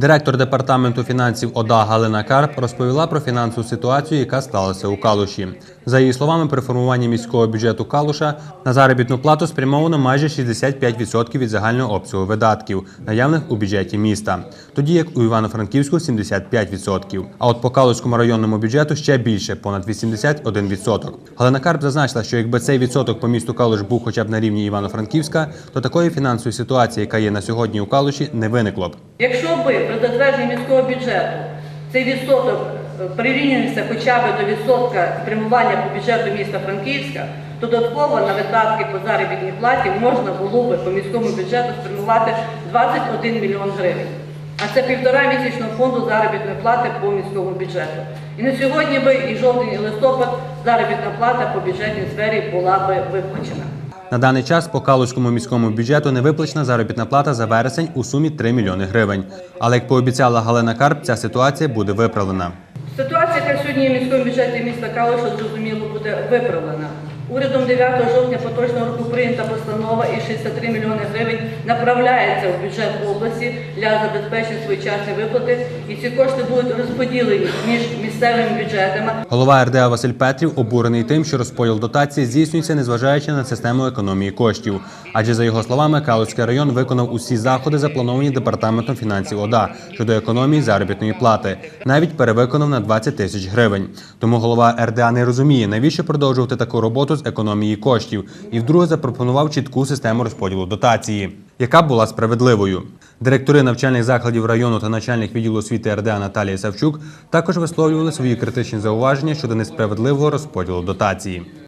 Директор департаменту фінансів ОДА Галина Карп розповіла про фінансову ситуацію, яка сталася у Калуші. За її словами, при формуванні міського бюджету Калуша на заробітну плату спрямовано майже 65% від загального обсягу видатків, наявних у бюджеті міста, тоді як у Івано-Франківську 75%. А от по Калуському районному бюджету ще більше понад 81%. Галина Карп зазначила, що якби цей відсоток по місту Калуш був хоча б на рівні Івано-Франківська, то такої фінансової ситуації, яка є на сьогодні у Калуші, не виникло б. Якщо би при затвердженні міського бюджету цей відсоток е, прирівнювався хоча б до відсотка спрямування по бюджету міста Франківська, то додатково на видатки по заробітній платі можна було би по міському бюджету спрямувати 21 мільйон гривень. А це півтора місячного фонду заробітної плати по міському бюджету. І на сьогодні би і жовтень, і листопад заробітна плата по бюджетній сфері була би виплачена. На даний час по Калузькому міському бюджету не виплачена заробітна плата за вересень у сумі 3 мільйони гривень. Але як пообіцяла Галина Карп, ця ситуація буде виправлена. Ситуація, яка сьогодні в міському бюджеті міста Калуша, зрозуміло, буде виправлена. Урядом 9 жовтня поточного року прийнята постанова і 63 мільйони гривень направляється в бюджет області для забезпечення своєчасної виплати. І ці кошти будуть розподілені між місцевими бюджетами. Голова РДА Василь Петрів обурений тим, що розподіл дотації здійснюється, незважаючи на систему економії коштів. Адже за його словами, Калузький район виконав усі заходи, заплановані департаментом фінансів ОДА щодо економії заробітної плати, навіть перевиконав на 20 тисяч гривень. Тому голова РДА не розуміє, навіщо продовжувати таку роботу з економії коштів, і вдруге запропонував чітку систему розподілу дотації, яка була справедливою. Директори навчальних закладів району та начальник відділу освіти РДА Наталія Савчук також висловлювали свої критичні зауваження щодо несправедливого розподілу дотації.